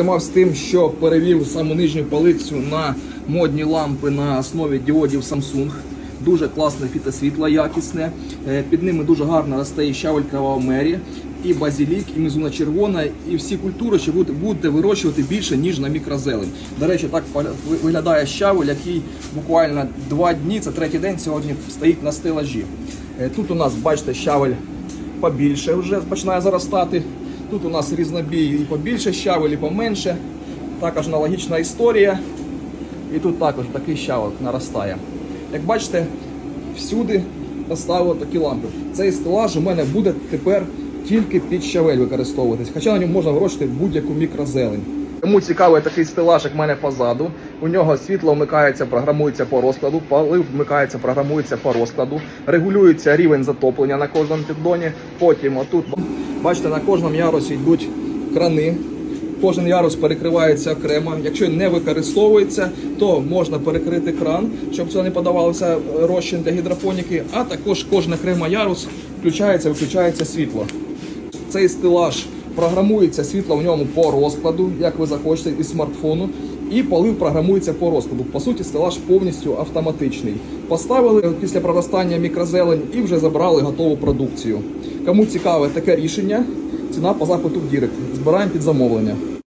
Займався тим, що перевів саму нижню полицю на модні лампи на основі діодів Samsung. Дуже класне фітосвітло, якісне. Е, Під ними дуже гарно росте і щавель кровавомері, і базилік, і мізуна червона, і всі культури, що будете- будете вирощувати більше, ніж на мікрозелень. До речі, так виглядає щавель, який буквально два дні, це третій день сьогодні стоїть на стелажі. Е, Тут у нас, бачите, щавель побільше вже починає заростати. Тут у нас різнобій і побільше щавель, і поменше. Також аналогічна історія. І тут також такий щавель наростає. Як бачите, всюди поставили такі лампи. Цей стелаж у мене буде тепер тільки під щавель використовуватись, хоча на ньому можна вирощувати будь-яку мікрозелень. Кому цікавий такий стелаж, як в мене позаду. У нього світло вмикається, програмується по розкладу, полив вмикається, програмується по розкладу, регулюється рівень затоплення на кожному піддоні. Потім отут, бачите, на кожному ярусі йдуть крани. Кожен ярус перекривається окремо. Якщо не використовується, то можна перекрити кран, щоб це не подавалося е, розчин для гідропоніки. А також кожен окремо ярус включається, виключається світло. Цей стелаж програмується світло в ньому по розкладу, як ви захочете, із смартфону. І полив програмується по розкладу. По суті, стелаж повністю автоматичний. Поставили після проростання мікрозелень і вже забрали готову продукцію. Кому цікаве таке рішення, ціна по запиту в Дірект. Збираємо під замовлення.